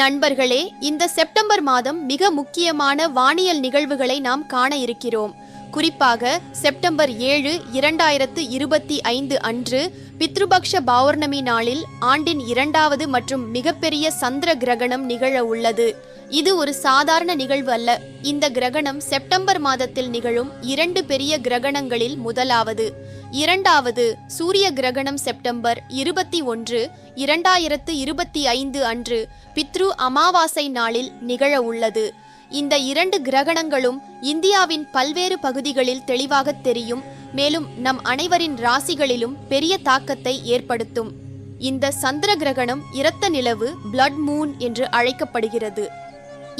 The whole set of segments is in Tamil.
நண்பர்களே இந்த செப்டம்பர் மாதம் மிக முக்கியமான வானியல் நிகழ்வுகளை நாம் காண இருக்கிறோம். குறிப்பாக செப்டம்பர் ஏழு இரண்டாயிரத்து இருபத்தி ஐந்து அன்று பித்ருபக்ஷ பௌர்ணமி நாளில் ஆண்டின் இரண்டாவது மற்றும் மிகப்பெரிய சந்திர கிரகணம் நிகழ உள்ளது. இது ஒரு சாதாரண நிகழ்வு அல்ல. இந்த கிரகணம் செப்டம்பர் மாதத்தில் நிகழும் இரண்டு பெரிய கிரகணங்களில் முதலாவது. இரண்டாவது சூரிய கிரகணம் செப்டம்பர் இருபத்தி ஒன்று இரண்டாயிரத்து இருபத்தி ஐந்து அன்று பித்ரு அமாவாசை நாளில் நிகழ உள்ளது. இந்த இரண்டு கிரகணங்களும் இந்தியாவின் பல்வேறு பகுதிகளில் தெளிவாக தெரியும். மேலும் நம் அனைவரின் ராசிகளிலும் பெரிய தாக்கத்தை ஏற்படுத்தும். இந்த சந்திர கிரகணம் இரத்த நிலவு பிளட் மூன் என்று அழைக்கப்படுகிறது.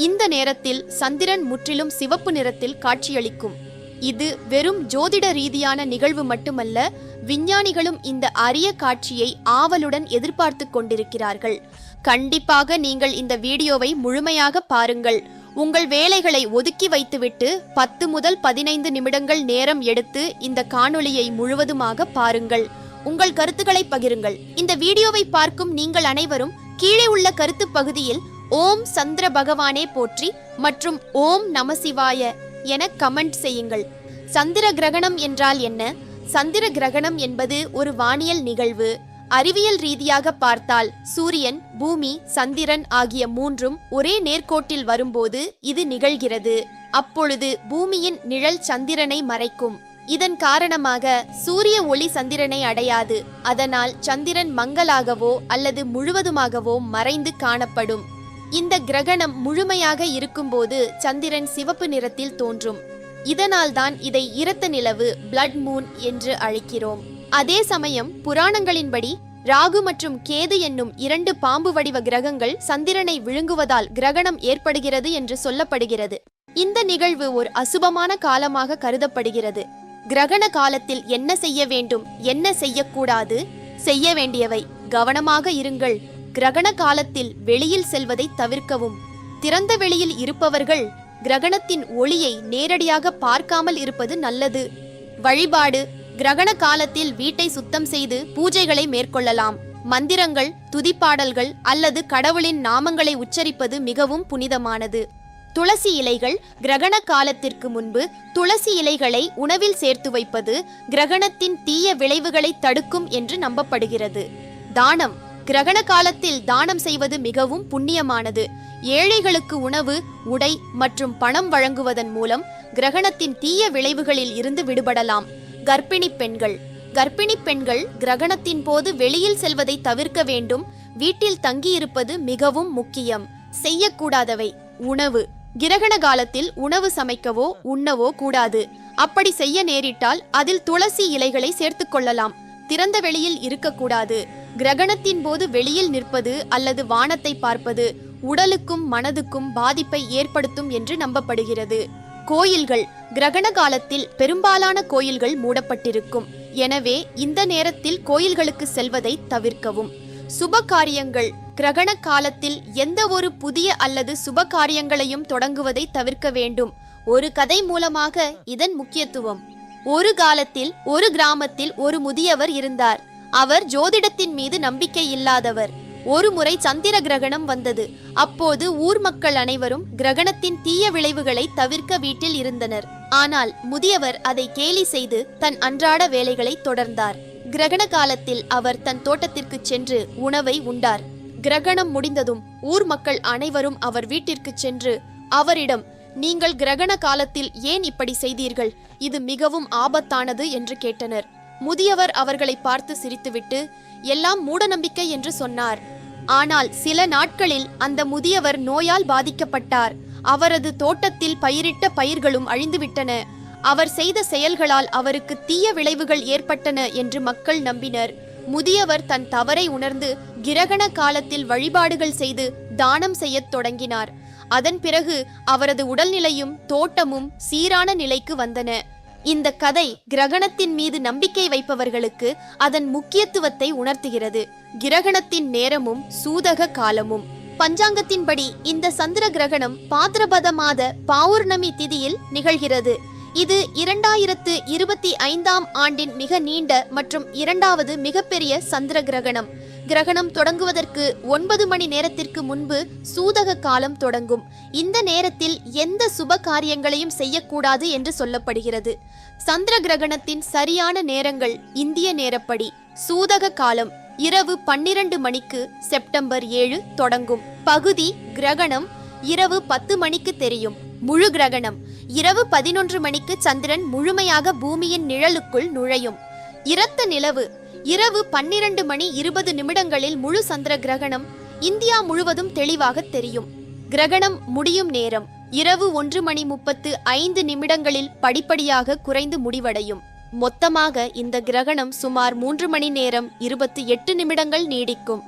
இந்த நேரத்தில் சந்திரன் முற்றிலும் சிவப்பு நிறத்தில் காட்சியளிக்கும். இது வெறும் ஜோதிட ரீதியான நிகழ்வு மட்டுமல்ல விஞ்ஞானிகளும் இந்த அரிய காட்சியை ஆவலுடன் எதிர்பார்த்து கொண்டிருக்கிறார்கள். கண்டிப்பாக நீங்கள் இந்த வீடியோவை முழுமையாக பாருங்கள். உங்கள் வேலைகளை ஒதுக்கி வைத்துவிட்டு பத்து முதல் பதினைந்து நிமிடங்கள் நேரம் எடுத்து இந்த காணொளியை முழுவதுமாக பாருங்கள். உங்கள் கருத்துக்களை பகிருங்கள். இந்த வீடியோவை பார்க்கும் நீங்கள் அனைவரும் கீழே உள்ள கருத்து பகுதியில் ஓம் சந்திர பகவானே போற்றி மற்றும் ஓம் நமசிவாய என கமெண்ட் செய்யுங்கள். சந்திர கிரகணம் என்றால் என்ன? சந்திர கிரகணம் என்பது ஒரு வானியல் நிகழ்வு. அறிவியல் ரீதியாக பார்த்தால் சூரியன் பூமி சந்திரன் ஆகிய மூன்றும் ஒரே நேர்கோட்டில் வரும்போது இது நிகழ்கிறது. அப்பொழுது பூமியின் நிழல் சந்திரனை மறைக்கும். இதன் காரணமாக சூரிய ஒளி சந்திரனை அடையாது. அதனால் சந்திரன் மங்கலாகவோ அல்லது முழுவதுமாகவோ மறைந்து காணப்படும். இந்த கிரகணம் முழுமையாக இருக்கும்போது சந்திரன் சிவப்பு நிறத்தில் தோன்றும். இதனால்தான் இதை இரத்த நிலவு பிளட் மூன் என்று அழைக்கிறோம். அதே சமயம் புராணங்களின்படி ராகு மற்றும் கேது என்னும் இரண்டு பாம்பு வடிவ கிரகங்கள் சந்திரனை விழுங்குவதால் கிரகணம் ஏற்படுகிறது என்று சொல்லப்படுகிறது. இந்த நிகழ்வு ஒரு அசுபமான காலமாக கருதப்படுகிறது. கிரகண காலத்தில் என்ன செய்ய வேண்டும் என்ன செய்யக்கூடாது செய்ய வேண்டியவை கவனமாக இருங்கள். கிரகண காலத்தில் வெளியில் செல்வதை தவிர்க்கவும். திறந்த வெளியில் இருப்பவர்கள் கிரகணத்தின் ஒளியை நேரடியாக பார்க்காமல் இருப்பது நல்லது. வழிபாடு கிரகண காலத்தில் வீட்டை சுத்தம் செய்து பூஜைகளை மேற்கொள்ளலாம். மந்திரங்கள் துதிப்பாடல்கள் அல்லது கடவுளின் நாமங்களை உச்சரிப்பது மிகவும் புனிதமானது. துளசி இலைகள் கிரகண காலத்திற்கு முன்பு துளசி இலைகளை உணவில் சேர்த்து வைப்பது கிரகணத்தின் தீய விளைவுகளை தடுக்கும் என்று நம்பப்படுகிறது. தானம் கிரகண காலத்தில் தானம் செய்வது மிகவும் புண்ணியமானது. ஏழைகளுக்கு உணவு உடை மற்றும் பணம் வழங்குவதன் மூலம் கிரகணத்தின் தீய விளைவுகளில் இருந்து விடுபடலாம். கர்ப்பிணி பெண்கள். கர்ப்பிணி பெண்கள் கிரகணத்தின் போது வெளியில் செல்வதை தவிர்க்க வேண்டும். வீட்டில் தங்கியிருப்பது மிகவும் முக்கியம். செய்யக்கூடாதவை. உணவு. கிரகண காலத்தில் உணவு சமைக்கவோ உண்ணவோ கூடாது. அப்படி செய்ய நேரிட்டால் அதில் துளசி இலைகளை சேர்த்துக் கொள்ளலாம். திறந்த வெளியில் இருக்கக்கூடாது. கிரகணத்தின் போது வெளியில் நிற்பது அல்லது வானத்தை பார்ப்பது உடலுக்கும் மனதுக்கும் பாதிப்பை ஏற்படுத்தும் என்று நம்பப்படுகிறது. கோயில்கள் கிரகண காலத்தில் பெரும்பாலான கோயில்கள் மூடப்பட்டிருக்கும். எனவே இந்த நேரத்தில் கோயில்களுக்கு செல்வதை தவிர்க்கவும். சுப காரியங்கள் கிரகண காலத்தில் எந்த ஒரு புதிய அல்லது சுப காரியங்களையும் தொடங்குவதை தவிர்க்க வேண்டும். ஒரு கதை மூலமாக இதன் முக்கியத்துவம். ஒரு காலத்தில் ஒரு கிராமத்தில் ஒரு முதியவர் இருந்தார். அவர் ஜோதிடத்தின் மீது நம்பிக்கை இல்லாதவர். ஒரு முறை சந்திர கிரகணம் வந்தது. அப்போது ஊர் மக்கள் அனைவரும் கிரகணத்தின் தீய விளைவுகளை தவிர்க்க வீட்டில் இருந்தனர். ஆனால் முதியவர் அதை கேலி செய்து தன் அன்றாட வேலைகளை தொடர்ந்தார். கிரகண காலத்தில் அவர் தன் தோட்டத்திற்கு சென்று உணவை உண்டார். கிரகணம் முடிந்ததும் ஊர் மக்கள் அனைவரும் அவர் வீட்டிற்கு சென்று அவரிடம் நீங்கள் கிரகண காலத்தில் ஏன் இப்படி செய்தீர்கள்? இது மிகவும் ஆபத்தானது என்று கேட்டனர். முதியவர் அவர்களை பார்த்து சிரித்துவிட்டு எல்லாம் மூடநம்பிக்கை என்று சொன்னார். ஆனால் சில நாட்களில் அந்த முதியவர் நோயால் பாதிக்கப்பட்டார். அவரது தோட்டத்தில் பயிரிட்ட பயிர்களும் அழிந்துவிட்டன. அவர் செய்த செயல்களால் அவருக்கு தீய விளைவுகள் ஏற்பட்டன என்று மக்கள் நம்பினர். முதியவர் தன் தவறை உணர்ந்து கிரகண காலத்தில் வழிபாடுகள் செய்து தானம் செய்யத் தொடங்கினார். அதன் பிறகு அவரது உடல்நிலையும் தோட்டமும் சீரான நிலைக்கு வந்தன. இந்த கதை கிரகணத்தின் மீது நம்பிக்கை வைப்பவர்களுக்கு அதன் முக்கியத்துவத்தை உணர்த்துகிறது. கிரகணத்தின் நேரமும் சூதக காலமும். பஞ்சாங்கத்தின்படி இந்த சந்திர கிரகணம் பாத்திரபத மாத பௌர்ணமி திதியில் நிகழ்கிறது. இது இரண்டாயிரத்து இருபத்தி ஐந்தாம் ஆண்டின் மிக நீண்ட மற்றும் இரண்டாவது மிகப்பெரிய சந்திர கிரகணம். கிரகணம் தொடங்குவதற்கு ஒன்பது மணி நேரத்திற்கு முன்பு சூதக காலம் தொடங்கும். இந்த நேரத்தில் எந்த சுப காரியங்களையும் செய்யக்கூடாது என்று சொல்லப்படுகிறது. சந்திர கிரகணத்தின் சரியான நேரங்கள் இந்திய நேரப்படி. சூதக காலம் இரவு பன்னிரண்டு மணிக்கு செப்டம்பர் ஏழு தொடங்கும். பகுதி கிரகணம் இரவு பத்து மணிக்கு தெரியும். முழு கிரகணம் இரவு பதினொன்று மணிக்கு சந்திரன் முழுமையாக பூமியின் நிழலுக்குள் நுழையும். இரத்த நிலவு இரவு பன்னிரண்டு மணி இருபது நிமிடங்களில் முழு சந்திர கிரகணம் இந்தியா முழுவதும் தெளிவாக தெரியும். கிரகணம் முடியும் நேரம். இரவு ஒன்று மணி முப்பத்து ஐந்து நிமிடங்களில் படிப்படியாக குறைந்து முடிவடையும். மொத்தமாக இந்த கிரகணம் சுமார் மூன்று மணி நேரம் இருபத்தி எட்டு நிமிடங்கள் நீடிக்கும்.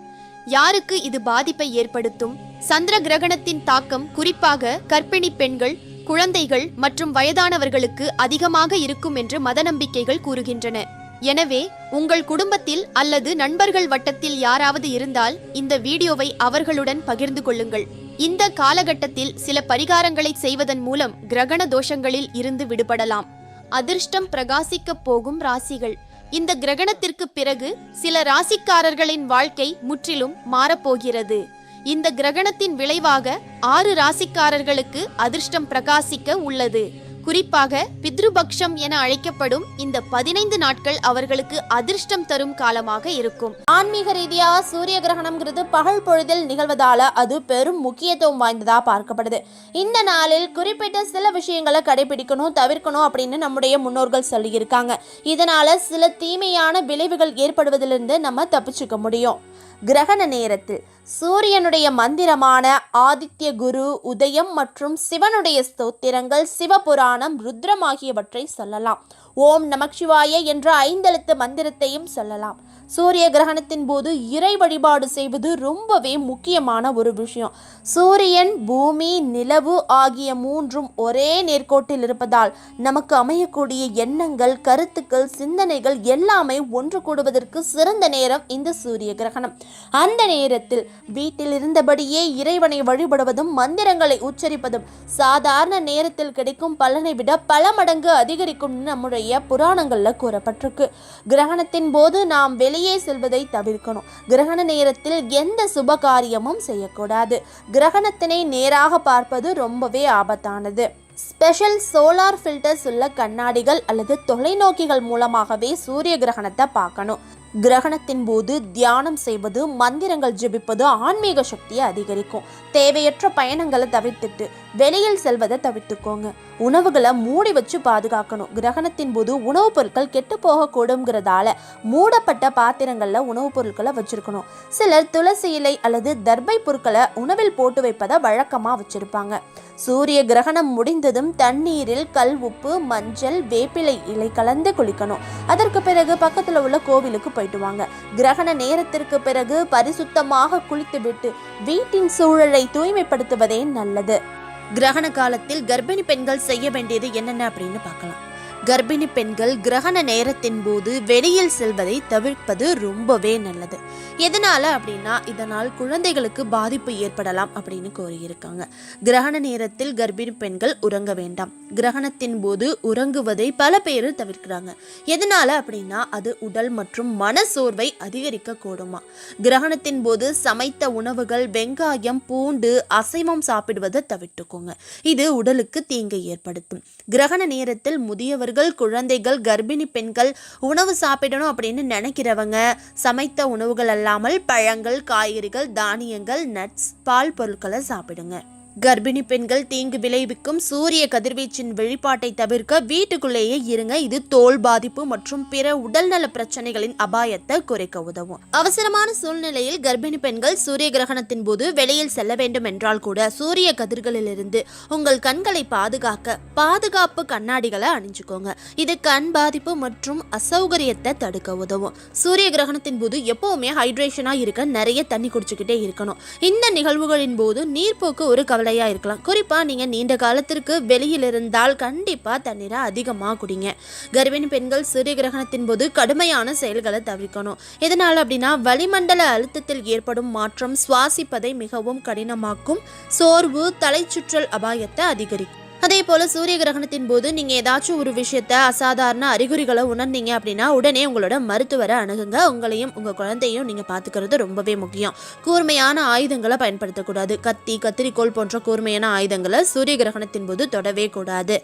யாருக்கு இது பாதிப்பை ஏற்படுத்தும்? சந்திர கிரகணத்தின் தாக்கம் குறிப்பாக கர்ப்பிணி பெண்கள் குழந்தைகள் மற்றும் வயதானவர்களுக்கு அதிகமாக இருக்கும் என்று மத நம்பிக்கைகள் கூறுகின்றன. எனவே உங்கள் குடும்பத்தில் அல்லது நண்பர்கள் வட்டத்தில் யாராவது இருந்தால் இந்த வீடியோவை அவர்களுடன் பகிர்ந்து கொள்ளுங்கள். இந்த காலகட்டத்தில் சில பரிகாரங்களை செய்வதன் மூலம் கிரகண தோஷங்களில் இருந்து விடுபடலாம். அதிர்ஷ்டம் பிரகாசிக்கப் போகும் ராசிகள். இந்த கிரகணத்திற்கு பிறகு சில ராசிக்காரர்களின் வாழ்க்கை முற்றிலும் மாறப்போகிறது. இந்த கிரகணத்தின் விளைவாக ஆறு ராசிக்காரர்களுக்கு அதிர்ஷ்டம் பிரகாசிக்க உள்ளது. குறிப்பாக பித்ருபக்ஷம் என அழைக்கப்படும் இந்த பதினைந்து நாட்கள் அவர்களுக்கு அதிர்ஷ்டம் தரும் காலமாக இருக்கும். ஆன்மீக ரீதியாக சூரிய கிரகணம்ங்கிறது பகல் பொழுதில் நிகழ்வதால அது பெரும் முக்கியத்துவம் வாய்ந்ததா பார்க்கப்படுது. இந்த நாளில் குறிப்பிட்ட சில விஷயங்களை கடைபிடிக்கணும் தவிர்க்கணும் அப்படின்னு நம்முடைய முன்னோர்கள் சொல்லியிருக்காங்க. இதனால சில தீமையான விளைவுகள் ஏற்படுவதிலிருந்து நம்ம தப்பிச்சுக்க முடியும். கிரகண நேரத்தில் சூரியனுடைய மந்திரமான ஆதித்ய குரு உதயம் மற்றும் சிவனுடைய ஸ்தோத்திரங்கள் சிவபுராணம் ருத்ரம் ஆகியவற்றை சொல்லலாம். ஓம் நமச்சிவாய என்ற ஐந்தெழுத்து மந்திரத்தையும் சொல்லலாம். சூரிய கிரகணத்தின் போது இறை வழிபாடு செய்வது ரொம்பவே முக்கியமான ஒரு விஷயம். சூரியன் பூமி நிலவு ஆகிய மூன்றும் ஒரே நேர்கோட்டில் இருப்பதால் நமக்கு அமையக்கூடிய எண்ணங்கள் கருத்துக்கள் சிந்தனைகள் எல்லாமே ஒன்று கூடுவதற்கு சிறந்த நேரம் இந்த சூரிய கிரகணம். அந்த நேரத்தில் வீட்டில் இருந்தபடியே இறைவனை வழிபடுவதும் மந்திரங்களை உச்சரிப்பதும் சாதாரண நேரத்தில் கிடைக்கும் பலனை விட பல மடங்கு அதிகரிக்கும் நம்முடைய புராணங்களில் கூறப்பட்டிருக்கு. கிரகணத்தின் போது நாம் வெளியே செல்வதை தவிர்க்கணும். கிரகண நேரத்தில் எந்த சுப காரியமும் செய்யக்கூடாது. கிரகணத்தினை நேராக பார்ப்பது ரொம்பவே ஆபத்தானது. ஸ்பெஷல் சோலார் ஃபில்டர்ஸ் உள்ள கண்ணாடிகள் அல்லது தொலைநோக்கிகள் மூலமாகவே சூரிய கிரகணத்தை பார்க்கணும். கிரகணத்தின் போது தியானம் செய்வது மந்திரங்கள் ஜெபிப்பது ஆன்மீக சக்தியை அதிகரிக்கும். தேவையற்ற பயணங்களை தவிர்த்துட்டு வெளியில் செல்வதை தவிர்த்துக்கோங்க. உணவுகளை மூடி வச்சு பாதுகாக்கணும். கிரகணத்தின் போது உணவுப் பொருட்கள் கெட்டு போகக்கூடுங்கிறதால மூடப்பட்ட பாத்திரங்களில் உணவுப் பொருட்களை வச்சிருக்கணும். சிலர் துளசி இலை அல்லது தர்பை பொருட்களை உணவில் போட்டு வைப்பதை வழக்கமாக வச்சிருப்பாங்க. சூரிய கிரகணம் முடிந்ததும் தண்ணீரில் கல் உப்பு மஞ்சள் வேப்பிலை இலை கலந்து குளிக்கணும். அதற்கு பிறகு பக்கத்தில் உள்ள கோவிலுக்கு போயிட்டு வாங்க கிரகண நேரத்திற்கு பிறகு பரிசுத்தமாக குளித்துவிட்டு வீட்டின் சூழலை தூய்மைப்படுத்துவதே நல்லது. கிரகண காலத்தில் கர்ப்பிணி பெண்கள் செய்ய வேண்டியது என்னென்ன அப்படின்னு பார்க்கலாம். கர்ப்பிணி பெண்கள் கிரகண நேரத்தின் போது வெளியில் செல்வதை தவிர்ப்பது ரொம்பவே நல்லது. எதனால் அப்படின்னா இதனால் குழந்தைகளுக்கு பாதிப்பு ஏற்படலாம் அப்படின்னு கோரியிருக்காங்க. கிரகண நேரத்தில் கர்ப்பிணி பெண்கள் உறங்க வேண்டாம். கிரகணத்தின் போது உறங்குவதை பல பேர் தவிர்க்கிறாங்க. எதனால் அப்படின்னா அது உடல் மற்றும் மன சோர்வை அதிகரிக்க கூடுமா. கிரகணத்தின் போது சமைத்த உணவுகள் வெங்காயம் பூண்டு அசைவம் சாப்பிடுவதை தவிர்த்துக்கோங்க. இது உடலுக்கு தீங்கை ஏற்படுத்தும். கிரகண நேரத்தில் முதியவர் முதியவர்கள் குழந்தைகள் கர்ப்பிணி பெண்கள் உணவு சாப்பிடணும் அப்படின்னு நினைக்கிறவங்க சமைத்த உணவுகள் அல்லாமல் பழங்கள் காய்கறிகள் தானியங்கள் நட்ஸ் பால் பொருட்களை சாப்பிடுங்க. கர்ப்பிணி பெண்கள் தீங்கு விளைவிக்கும் சூரிய கதிர்வீச்சின் வெளிப்பாட்டை தவிர்க்க வீட்டுக்குள்ளேயே இருங்க. இது தோல் பாதிப்பு மற்றும் பிற உடல்நல பிரச்சனைகளின் அபாயத்தை குறைக்க உதவும். அவசரமான சூழ்நிலையில் கர்ப்பிணி பெண்கள் சூரிய கிரகணத்தின் போது வெளியில் செல்ல வேண்டும் என்றால் கூட சூரிய கதிர்களிலிருந்து உங்கள் கண்களை பாதுகாக்க பாதுகாப்பு கண்ணாடிகளை அணிஞ்சுக்கோங்க. இது கண் பாதிப்பு மற்றும் அசௌகரியத்தை தடுக்க உதவும். சூரிய கிரகணத்தின் போது எப்பவுமே ஹைட்ரேஷனா இருக்க நிறைய தண்ணி குடிச்சுக்கிட்டே இருக்கணும். இந்த நிகழ்வுகளின் போது நீர்ப்போக்கு ஒரு கவலை தடையாக இருக்கலாம். குறிப்பா நீங்க நீண்ட காலத்திற்கு வெளியில் இருந்தால் கண்டிப்பா தண்ணீரை அதிகமாக குடிங்க. கர்ப்பிணி பெண்கள் சூரிய கிரகணத்தின் போது கடுமையான செயல்களை தவிர்க்கணும். எதனால் அப்படின்னா வளிமண்டல அழுத்தத்தில் ஏற்படும் மாற்றம் சுவாசிப்பதை மிகவும் கடினமாக்கும். சோர்வு தலைச்சுற்றல் அபாயத்தை அதிகரிக்கும். அதே போல சூரிய கிரகணத்தின் போது நீங்க ஏதாச்சும் ஒரு விஷயத்த அசாதாரண அறிகுறிகளை உணர்ந்தீங்க அப்படின்னா உடனே உங்களோட மருத்துவரை அணுகுங்க. உங்களையும் உங்க குழந்தையும் நீங்க பாத்துக்கிறது ரொம்பவே முக்கியம். கூர்மையான ஆயுதங்களை பயன்படுத்தக்கூடாது. கத்தி கத்திரிக்கோள் போன்ற கூர்மையான ஆயுதங்களை சூரிய கிரகணத்தின் போது தொடவே கூடாது.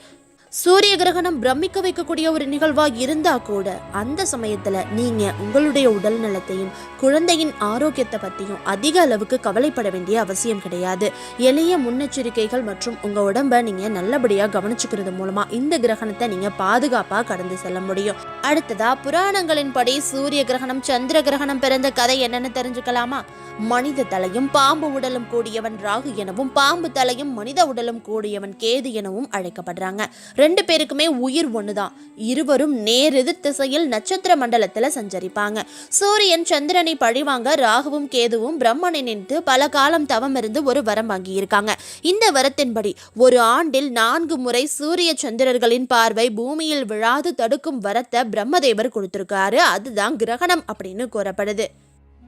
சூரிய கிரகணம் பிரமிக்க வைக்கக்கூடிய ஒரு நிகழ்வா இருந்தா கூட அந்த சமயத்துல நீங்க உங்களுடைய உடல் நலத்தையும் குழந்தையின் ஆரோக்கியத்தை பத்தியும் அதிக அளவுக்கு கவலைப்பட வேண்டிய அவசியம் கிடையாது. எளிய முன்னெச்சரிக்கைகள் மற்றும் உங்க உடம்ப நீங்க நல்லபடியா கவனிச்சுக்கிறது மூலமா இந்த கிரகணத்தை நீங்க பாதுகாப்பா கடந்து செல்ல முடியும். அடுத்ததா புராணங்களின் படி சூரிய கிரகணம் சந்திர கிரகணம் பிறந்த கதை என்னன்னு தெரிஞ்சுக்கலாமா? மனித தலையும் பாம்பு உடலும் கூடியவன் ராகு எனவும் பாம்பு தலையும் மனித உடலும் கூடியவன் கேது எனவும் அழைக்கப்படுறாங்க. ரெண்டு பேருக்குமே உயிர் ஒன்று தான் இருவரும் நேரெதிர் திசையில் நட்சத்திர மண்டலத்தில் சஞ்சரிப்பாங்க. சூரியன் சந்திரனை பழிவாங்க ராகுவும் கேதுவும் பிரம்மனை நினைத்து பல காலம் தவம் இருந்து ஒரு வரம் வாங்கியிருக்காங்க. இந்த வரத்தின்படி ஒரு ஆண்டில் நான்கு முறை சூரிய சந்திரர்களின் பார்வை பூமியில் விழாது தடுக்கும் வரத்தை பிரம்மதேவர் கொடுத்திருக்காரு. அதுதான் கிரகணம் அப்படின்னு கூறப்படுது.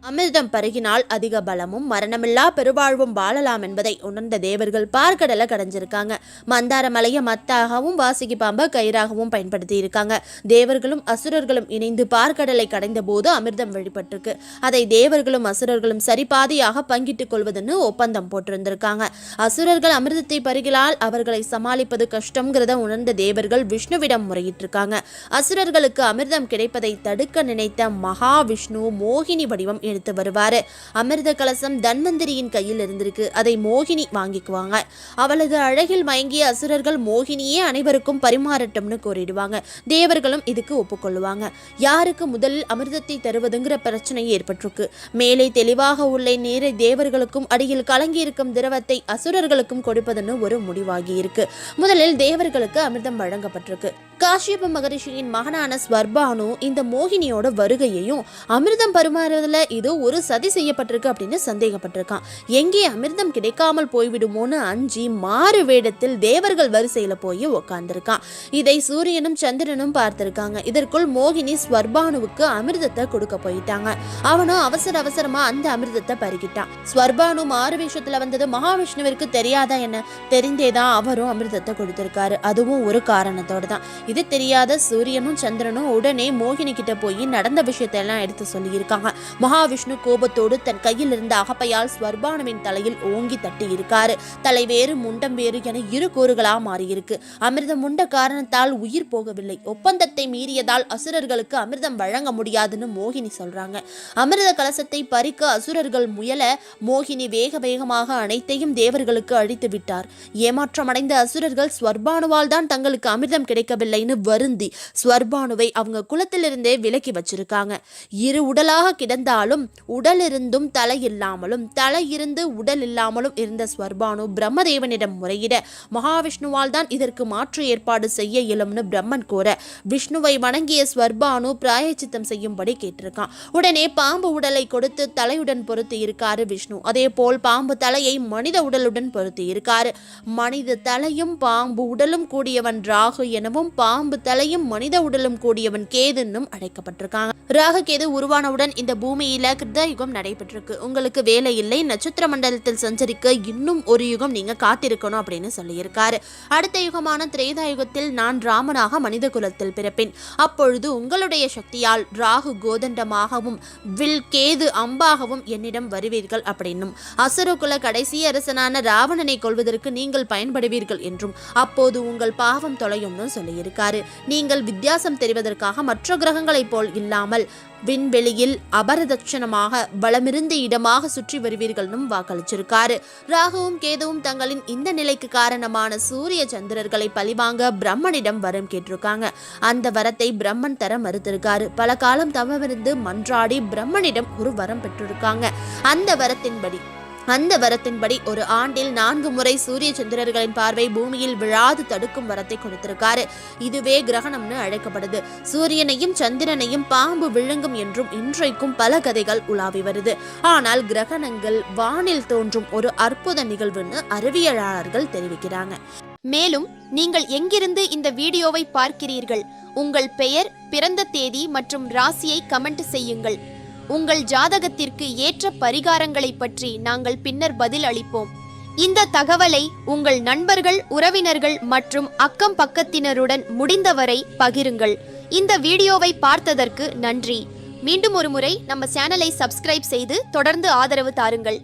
அமிர்தம் பருகினால் அதிக பலமும் மரணமில்லா பெருவாழ்வும் வாழலாம் என்பதை உணர்ந்த தேவர்கள் பார்க்கடலை கடைஞ்சிருக்காங்க. மந்தார மலையை மத்தாகவும் வாசுகி பாம்பை கயிறாகவும் பயன்படுத்தி இருக்காங்க தேவர்களும் அசுரர்களும் இணைந்து பார்க்கடலை கடைந்த போது அமிர்தம் வெளிப்பட்டிருக்கு. அதை தேவர்களும் அசுரர்களும் சரிபாதியாக பங்கிட்டுக் கொள்வதுன்னு ஒப்பந்தம் போட்டிருந்திருக்காங்க. அசுரர்கள் அமிர்தத்தை பருகினால் அவர்களை சமாளிப்பது கஷ்டம்ங்கிறத உணர்ந்த தேவர்கள் விஷ்ணுவிடம் முறையிட்டிருக்காங்க. அசுரர்களுக்கு அமிர்தம் கிடைப்பதை தடுக்க நினைத்த மகாவிஷ்ணு மோகினி வடிவம் எடுத்து வருவார். அமிர்த கலசம் தன்வந்திரியின் கையில் இருந்திருக்கு. அதை மோகினி வாங்கிக்குவாங்க. அவளது அழகில் மயங்கிய அசுரர்கள் மோகினியே அனைவருக்கும் பரிமாறட்டும்னு கோரிடுவாங்க தேவர்களும் இதுக்கு ஒப்புக்கொள்ளுவாங்க. யாருக்கு முதலில் அமிர்தத்தை தருவதுங்கிற பிரச்சனை ஏற்பட்டிருக்கு. மேலே தெளிவாக உள்ள நீரை தேவர்களுக்கும் அடியில் கலங்கியிருக்கும் திரவத்தை அசுரர்களுக்கும் கொடுப்பதுன்னு ஒரு முடிவாகி இருக்கு. முதலில் தேவர்களுக்கு அமிர்தம் வழங்கப்பட்டிருக்கு. காஷ்யப மகரிஷியின் மகனான ஸ்வர்பானு இந்த மோகினியோட வருகையையும் அமிர்தம் பரிமாறுவதில் இது ஒரு சதி செய்யப்பட்டிருக்கு அப்படின்னு சந்தேகப்பட்டிருக்கான். எங்கே அமிர்தம் கிடைக்காமல் போய்விடுமோன்னு அஞ்சி மாறு வேடத்தில் தேவர்கள் வரிசையில் போய் உக்காந்துருக்கான். இதை சூரியனும் சந்திரனும் பார்த்திருக்காங்க. இதற்குள் மோகினி ஸ்வர்பானுவுக்கு அமிர்தத்தை கொடுக்க போயிட்டாங்க. அவனும் அவசர அவசரமா அந்த அமிர்தத்தை பருகிட்டான். ஸ்வர்பானு மாறு வேஷத்துல வந்தது மகாவிஷ்ணுவிற்கு தெரியாதா என்ன? தெரிந்தேதான் அவரும் அமிர்தத்தை கொடுத்திருக்காரு. அதுவும் ஒரு காரணத்தோடு தான் இது தெரியாத சூரியனும் சந்திரனும் உடனே மோகினி கிட்ட போய் நடந்த விஷயத்தை எல்லாம் எடுத்து சொல்லியிருக்காங்க. மகாவிஷ்ணு கோபத்தோடு தன் கையில் இருந்த அகப்பையால் ஸ்வர்பானவின் தலையில் ஓங்கி தட்டி இருக்காரு தலை வேறு முண்டம் வேறு என இரு கூறுகளா மாறியிருக்கு. அமிர்தம் உண்ட காரணத்தால் உயிர் போகவில்லை. ஒப்பந்தத்தை மீறியதால் அசுரர்களுக்கு அமிர்தம் வழங்க முடியாதுன்னு மோகினி சொல்றாங்க. அமிர்த கலசத்தை பறிக்க அசுரர்கள் முயல மோகினி வேக வேகமாக அனைத்தையும் தேவர்களுக்கு அழித்து விட்டார். ஏமாற்றமடைந்த அசுரர்கள் ஸ்வர்பானுவால் தான் தங்களுக்கு அமிர்தம் கிடைக்கவில்லைன்னு வருந்தி ஸ்வர்பானுவை அவங்க குலத்திலிருந்தே விலக்கி வச்சிருக்காங்க. இரு உடலாக கிடந்தாலும் உடல் இருந்தும் தலை இல்லாமலும் தலை இருந்து உடல் இல்லாமலும் இருந்த ஸ்வர்பானு பிரம்மதேவனிடம் முறையிட மகாவிஷ்ணுவால் தான் இதற்கு மாற்று ஏற்பாடு செய்ய இயலும்னு பிரம்மன் கூற விஷ்ணுவை வணங்கிய ஸ்வர்பானு பிராயச்சித்தம் செய்யும்படி கேட்டிருக்கான். உடனே பாம்பு உடலை கொடுத்து தலையுடன் பொருத்தி இருக்காரு விஷ்ணு. அதே போல் பாம்பு தலையை மனித உடலுடன் பொருத்தி இருக்காரு. மனித தலையும் பாம்பு உடலும் கூடியவன் ராகு எனவும் பாம்பு தலையும் மனித உடலும் கூடியவன் கேதுன்னும் அழைக்கப்பட்டிருக்காங்க. ராகு கேது உருவானவுடன் இந்த பூமியில கிருத யுகம் நடைபெற்றிருக்கு. உங்களுக்கு வேலை இல்லை நட்சத்திர மண்டலத்தில் சஞ்சரிக்க இன்னும் ஒரு யுகம் நீங்க காத்திருக்கணும் அப்படின்னு சொல்லியிருக்காரு. அடுத்த யுகமான திரேதா யுகத்தில் நான் ராமனாக மனித குலத்தில் பிறப்பேன். அப்பொழுது உங்களுடைய சக்தியால் ராகு கோதண்டமாகவும் வில் கேது அம்பாகவும் என்னிடம் வருவீர்கள் அப்படின்னும். அசுரகுல கடைசி அரசனான ராவணனை கொள்வதற்கு நீங்கள் பயன்படுவீர்கள் என்றும் அப்போது உங்கள் பாவம் தொலையும்னு சொல்லியிருக்காரு. நீங்கள் வித்தியாசம் தெரிவதற்காக மற்ற கிரகங்களைப் போல் இல்லாமல் விண்வெளியில் அபரதட்சணமாக வளமிருந்த இடமாக சுற்றி வருவீர்கள்னும் வாக்களிச்சிருக்காரு. ராகுவும் கேதுவும் தங்களின் இந்த நிலைக்கு காரணமான சூரிய சந்திரர்களை பழிவாங்க பிரம்மனிடம் வரம் கேட்டிருக்காங்க. அந்த வரத்தை பிரம்மன் தர மறுத்திருக்காரு. பல காலம் தவமிருந்து மன்றாடி பிரம்மனிடம் ஒரு வரம் பெற்றிருக்காங்க. அந்த வரத்தின்படி அந்த வரத்தின்படி ஒரு ஆண்டில் நான்கு முறை சூரிய சந்திரர்களின் பார்வை பூமியில் விழாது தடுக்கும் வரத்தை கொடுத்திருக்காரு. இதுவே கிரகணம்னு அழைக்கப்படுது. சூரியனையும் சந்திரனையும் பாம்பு விழுங்கும் என்றும் இன்றைக்கும் பல கதைகள் உலாவி வருது. ஆனால் கிரகணங்கள் வானில் தோன்றும் ஒரு அற்புத நிகழ்வுன்னு அறிவியலாளர்கள் தெரிவிக்கிறாங்க. மேலும் நீங்கள் எங்கிருந்து இந்த வீடியோவை பார்க்கிறீர்கள்? உங்கள் பெயர் பிறந்த தேதி மற்றும் ராசியை கமெண்ட் செய்யுங்கள். உங்கள் ஜாதகத்திற்கு ஏற்ற பரிகாரங்களை பற்றி நாங்கள் பின்னர் பதில் அளிப்போம். இந்த தகவலை உங்கள் நண்பர்கள் உறவினர்கள் மற்றும் அக்கம் பக்கத்தினருடன் முடிந்தவரை பகிருங்கள். இந்த வீடியோவை பார்த்ததற்கு நன்றி. மீண்டும் ஒரு முறை நம்ம சேனலை சப்ஸ்கிரைப் செய்து தொடர்ந்து ஆதரவு தாருங்கள்.